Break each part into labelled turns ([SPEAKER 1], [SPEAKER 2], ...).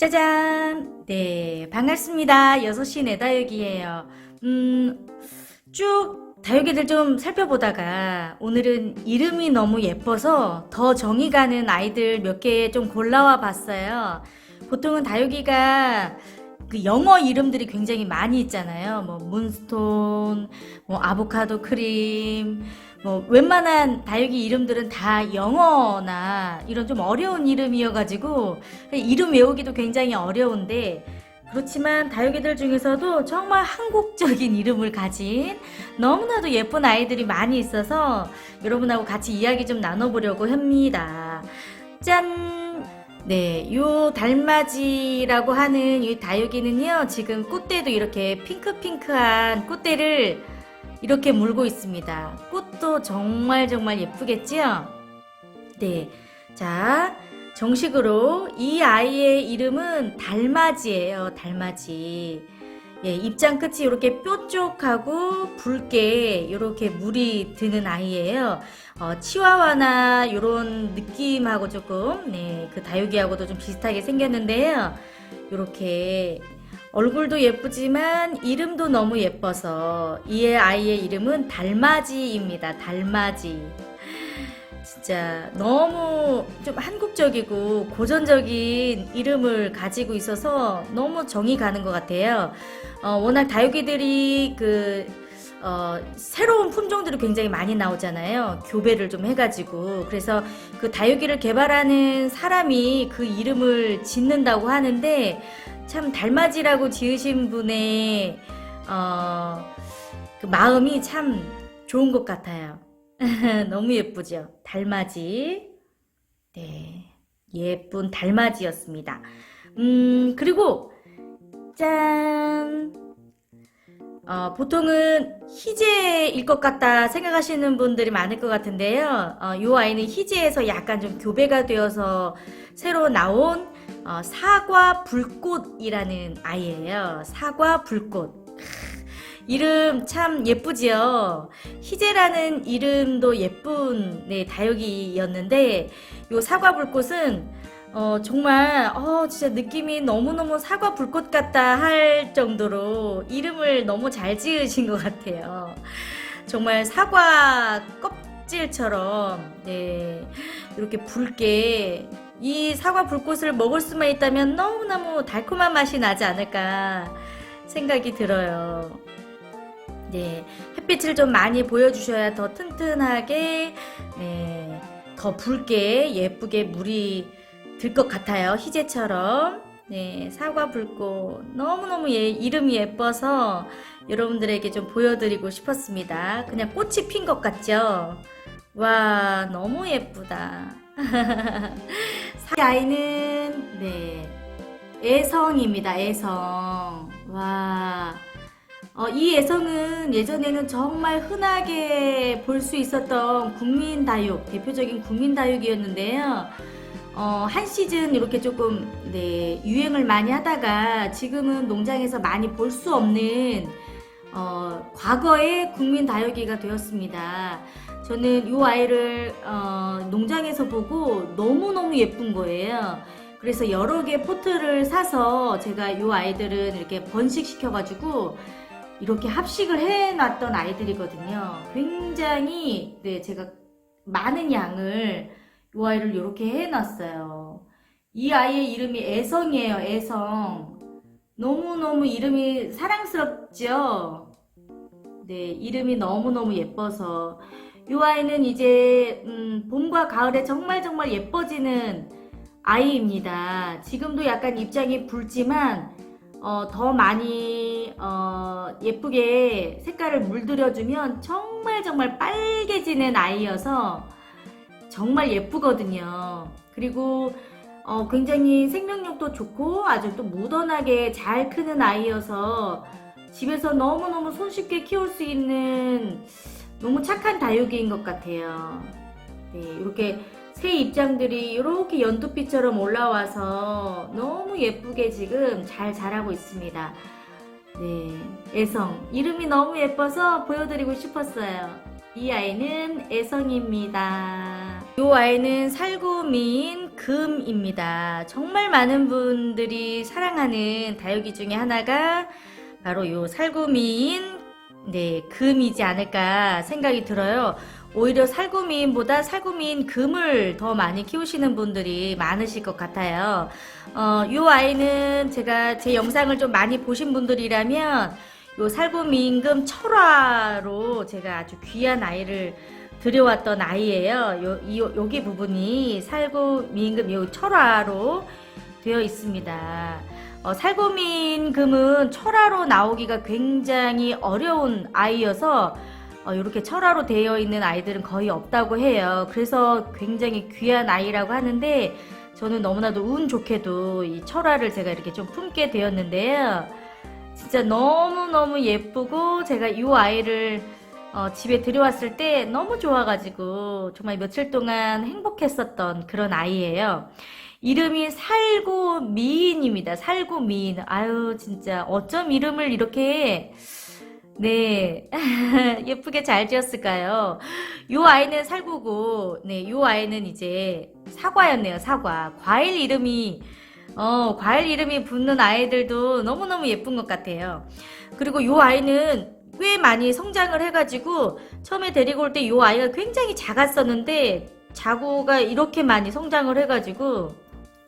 [SPEAKER 1] 짜잔! 네, 반갑습니다. 6시 내다육이에요. 음, 쭉 다육이들 좀 살펴보다가 오늘은 이름이 너무 예뻐서 더 정이 가는 아이들 몇 개 좀 골라와 봤어요. 보통은 다육이가 그 영어 이름들이 굉장히 많이 있잖아요. 뭐, 문스톤, 뭐, 아보카도 크림, 뭐, 웬만한 다육이 이름들은 다 영어나 이런 좀 어려운 이름이어가지고, 이름 외우기도 굉장히 어려운데 그렇지만 다육이들 중에서도 정말 한국적인 이름을 가진 너무나도 예쁜 아이들이 많이 있어서 여러분하고 같이 이야기 좀 나눠보려고 합니다. 짠! 네, 요 달맞이라고 하는 이 다육이는요, 지금 꽃대도 이렇게 핑크핑크한 꽃대를 이렇게 물고 있습니다. 꽃도 정말 정말 예쁘겠지요? 네. 자, 정식으로 이 아이의 이름은 달맞이예요. 달맞이. 예, 입장 끝이 이렇게 뾰족하고 붉게 이렇게 물이 드는 아이예요. 어, 치와와나 이런 느낌하고 조금 네, 그 다육이하고도 좀 비슷하게 생겼는데요. 이렇게 얼굴도 예쁘지만 이름도 너무 예뻐서 이 아이의 이름은 달맞이입니다. 달맞이. 진짜 너무 좀 한국적이고 고전적인 이름을 가지고 있어서 너무 정이 가는 것 같아요. 어, 워낙 다육이들이 그 어, 새로운 품종들이 굉장히 많이 나오잖아요. 교배를 좀 해가지고. 그래서 그 다육이를 개발하는 사람이 그 이름을 짓는다고 하는데, 참 달맞이라고 지으신 분의, 어, 그 마음이 참 좋은 것 같아요. 너무 예쁘죠? 달맞이. 네. 예쁜 달맞이였습니다. 음, 그리고, 짠! 어, 보통은 희재일 것 같다 생각하시는 분들이 많을 것 같은데요. 어, 이 아이는 희재에서 약간 좀 교배가 되어서 새로 나온 어, 사과 불꽃이라는 아이예요. 사과 불꽃. 크, 이름 참 예쁘지요. 희재라는 이름도 예쁜 네, 다육이였는데 이 사과 불꽃은 어, 정말, 어, 진짜 느낌이 너무너무 사과 불꽃 같다 할 정도로 이름을 너무 잘 지으신 것 같아요. 정말 사과 껍질처럼, 네, 이렇게 붉게 이 사과 불꽃을 먹을 수만 있다면 너무너무 달콤한 맛이 나지 않을까 생각이 들어요. 네, 햇빛을 좀 많이 보여주셔야 더 튼튼하게, 네, 더 붉게 예쁘게 물이 들 것 같아요. 희재처럼. 네, 사과 불꽃. 너무너무 예, 이름이 예뻐서 여러분들에게 좀 보여드리고 싶었습니다. 그냥 꽃이 핀 것 같죠? 와, 너무 예쁘다. 이 아이는, 네, 애성입니다. 애성. 와. 어, 이 애성은 예전에는 정말 흔하게 볼 수 있었던 국민다육, 대표적인 국민다육이었는데요. 어, 한 시즌 이렇게 조금 네, 유행을 많이 하다가 지금은 농장에서 많이 볼 수 없는 어, 과거의 국민 다육이가 되었습니다. 저는 이 아이를 어, 농장에서 보고 너무너무 예쁜 거예요. 그래서 여러 개 포트를 사서 제가 이 아이들은 이렇게 번식시켜가지고 이렇게 합식을 해놨던 아이들이거든요. 굉장히 네, 제가 많은 양을 이 아이를 이렇게 해놨어요. 이 아이의 이름이 애성이에요, 애성. 너무너무 이름이 사랑스럽죠? 네, 이름이 너무너무 예뻐서. 이 아이는 이제, 음, 봄과 가을에 정말 정말 예뻐지는 아이입니다. 지금도 약간 입장이 붉지만, 어, 더 많이, 어, 예쁘게 색깔을 물들여주면 정말 정말 빨개지는 아이여서, 정말 예쁘거든요. 그리고 어, 굉장히 생명력도 좋고 아주 또 무던하게 잘 크는 아이여서 집에서 너무너무 손쉽게 키울 수 있는 너무 착한 다육이인 것 같아요. 네, 이렇게 새 입장들이 이렇게 연두빛처럼 올라와서 너무 예쁘게 지금 잘 자라고 있습니다. 네, 애성. 이름이 너무 예뻐서 보여드리고 싶었어요. 이 아이는 애성입니다. 이 아이는 살구미인 금입니다. 정말 많은 분들이 사랑하는 다육이 중에 하나가 바로 요 살구미인 네, 금이지 않을까 생각이 들어요. 오히려 살구미인보다 살구미인 금을 더 많이 키우시는 분들이 많으실 것 같아요. 어, 요 아이는 제가 제 영상을 좀 많이 보신 분들이라면 요 살구미인금 철화로 제가 아주 귀한 아이를 들여왔던 아이예요. 요, 이, 여기 부분이 살구미인금 요 철화로 되어 있습니다. 어, 살구민금은 철화로 나오기가 굉장히 어려운 아이여서 어, 이렇게 철화로 되어 있는 아이들은 거의 없다고 해요. 그래서 굉장히 귀한 아이라고 하는데 저는 너무나도 운 좋게도 이 철화를 제가 이렇게 좀 품게 되었는데요. 진짜 너무너무 예쁘고 제가 이 아이를 어, 집에 들여왔을 때 너무 좋아가지고 정말 며칠 동안 행복했었던 그런 아이예요. 이름이 살구미인입니다. 살구미인. 아유, 진짜 어쩜 이름을 이렇게 네 예쁘게 잘 지었을까요? 요 아이는 살구고, 네, 요 아이는 이제 사과였네요. 사과. 과일 이름이 어, 과일 이름이 붙는 아이들도 너무너무 예쁜 것 같아요. 그리고 요 아이는 꽤 많이 성장을 해가지고 처음에 데리고 올 때 요 아이가 굉장히 작았었는데 자구가 이렇게 많이 성장을 해가지고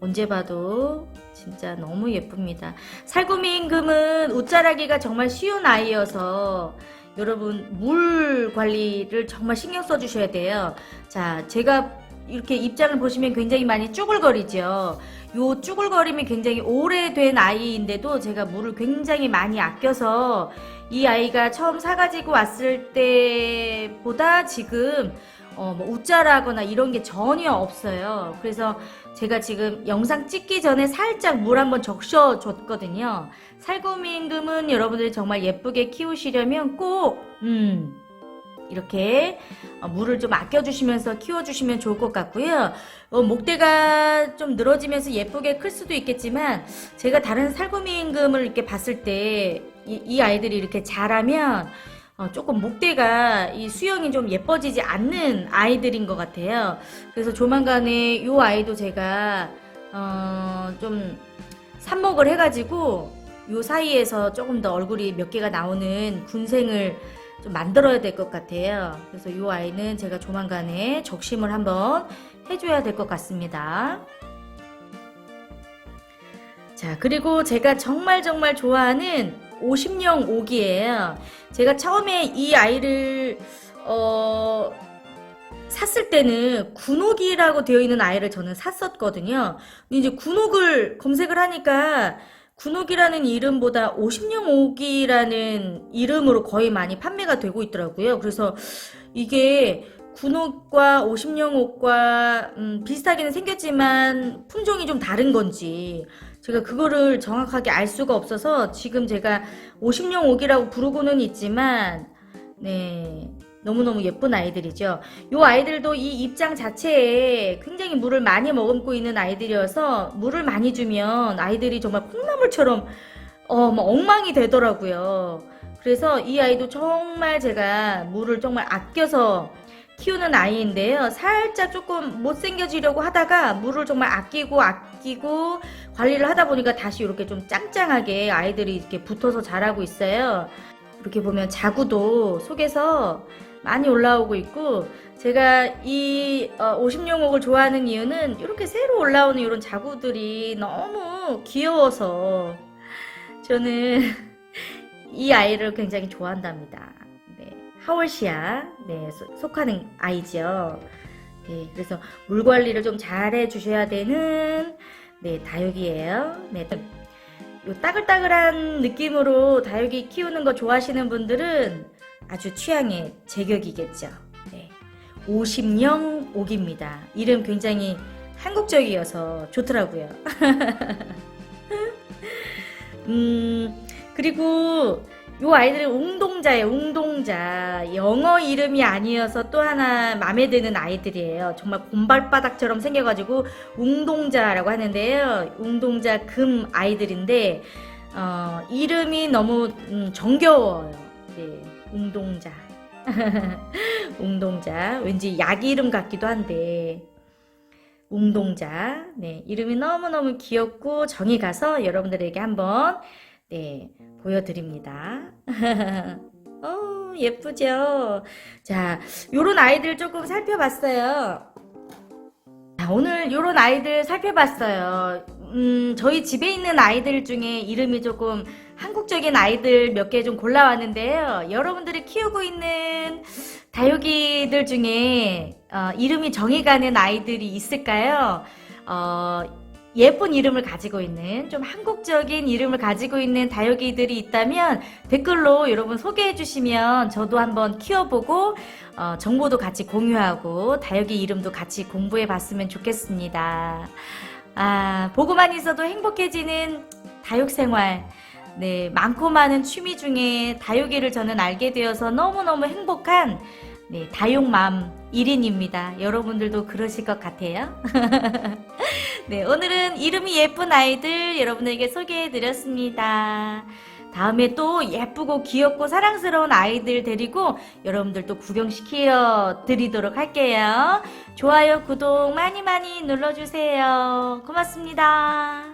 [SPEAKER 1] 언제 봐도 진짜 너무 예쁩니다. 살구미 임금은 옷자라기가 정말 쉬운 아이여서 여러분 물 관리를 정말 신경 써 주셔야 돼요. 자, 제가 이렇게 입장을 보시면 굉장히 많이 쭈글거리죠. 요 쭈글거림이 굉장히 오래된 아이인데도 제가 물을 굉장히 많이 아껴서 이 아이가 처음 사가지고 왔을 때보다 지금 어, 뭐 웃자라거나 이런 게 전혀 없어요. 그래서 제가 지금 영상 찍기 전에 살짝 물 한번 적셔 줬거든요. 살구미 임금은 여러분들이 정말 예쁘게 키우시려면 꼭, 음, 이렇게 어, 물을 좀 아껴주시면서 키워주시면 좋을 것 같고요. 어, 목대가 좀 늘어지면서 예쁘게 클 수도 있겠지만 제가 다른 살구미 임금을 이렇게 봤을 때 이, 이 아이들이 이렇게 자라면 어, 조금 목대가 이 수영이 좀 예뻐지지 않는 아이들인 것 같아요. 그래서 조만간에 이 아이도 제가 어, 좀 삽목을 해가지고 요 사이에서 조금 더 얼굴이 몇 개가 나오는 군생을 좀 만들어야 될 것 같아요. 그래서 이 아이는 제가 조만간에 적심을 한번 해줘야 될 것 같습니다. 자, 그리고 제가 정말 정말 좋아하는 50령 옥이에요. 제가 처음에 이 아이를 어 샀을 때는 군옥이라고 되어 있는 아이를 저는 샀었거든요. 근데 이제 군옥을 검색을 하니까 군옥이라는 이름보다 50령 옥이라는 이름으로 거의 많이 판매가 되고 있더라고요. 그래서 이게 군옥과 50령 옥과 음, 비슷하게는 생겼지만 품종이 좀 다른 건지 제가 그거를 정확하게 알 수가 없어서 지금 제가 50령 옥이라고 부르고는 있지만 네 너무너무 예쁜 아이들이죠. 요 아이들도 이 입장 자체에 굉장히 물을 많이 머금고 있는 아이들이어서 물을 많이 주면 아이들이 정말 콩나물처럼 어, 뭐 엉망이 되더라고요. 그래서 이 아이도 정말 제가 물을 정말 아껴서 키우는 아이인데요. 살짝 조금 못생겨지려고 하다가 물을 정말 아끼고 아끼고 관리를 하다 보니까 다시 이렇게 좀 짱짱하게 아이들이 이렇게 붙어서 자라고 있어요. 이렇게 보면 자구도 속에서 많이 올라오고 있고 제가 이 어, 50룡옥을 좋아하는 이유는 이렇게 새로 올라오는 이런 자구들이 너무 귀여워서 저는 이 아이를 굉장히 좋아한답니다. 네, 하월시아 네, 소- 속하는 아이죠. 네, 그래서 물 관리를 좀 잘해 주셔야 되는 네, 다육이에요. 네. 요 따글따글한 느낌으로 다육이 키우는 거 좋아하시는 분들은 아주 취향의 제격이겠죠. 네. 50령 옥입니다. 이름 굉장히 한국적이어서 좋더라고요. 음, 그리고 요 아이들은 웅동자예요, 웅동자. 영어 이름이 아니어서 또 하나 마음에 드는 아이들이에요. 정말 곰발바닥처럼 생겨가지고 웅동자라고 하는데요. 웅동자 금 아이들인데, 어, 이름이 너무 음, 정겨워요. 네, 웅동자. 웅동자. 왠지 약 이름 같기도 한데. 웅동자. 네, 이름이 너무너무 귀엽고 정이 가서 여러분들에게 한번 네, 보여드립니다. 어, 예쁘죠? 자, 요런 아이들 조금 살펴봤어요. 자, 오늘 요런 아이들 살펴봤어요. 음, 저희 집에 있는 아이들 중에 이름이 조금 한국적인 아이들 몇 개 좀 골라왔는데요. 여러분들이 키우고 있는 다육이들 중에 어, 이름이 정이 가는 아이들이 있을까요? 어, 예쁜 이름을 가지고 있는 좀 한국적인 이름을 가지고 있는 다육이들이 있다면 댓글로 여러분 소개해 주시면 저도 한번 키워보고 어, 정보도 같이 공유하고 다육이 이름도 같이 공부해 봤으면 좋겠습니다. 아, 보고만 있어도 행복해지는 다육 생활. 네, 많고 많은 취미 중에 다육이를 저는 알게 되어서 너무너무 행복한 네, 다육맘 1인입니다. 여러분들도 그러실 것 같아요. 네, 오늘은 이름이 예쁜 아이들 여러분에게 소개해 드렸습니다. 다음에 또 예쁘고 귀엽고 사랑스러운 아이들 데리고 여러분들 또 구경시켜 드리도록 할게요. 좋아요, 구독 많이 많이 눌러주세요. 고맙습니다.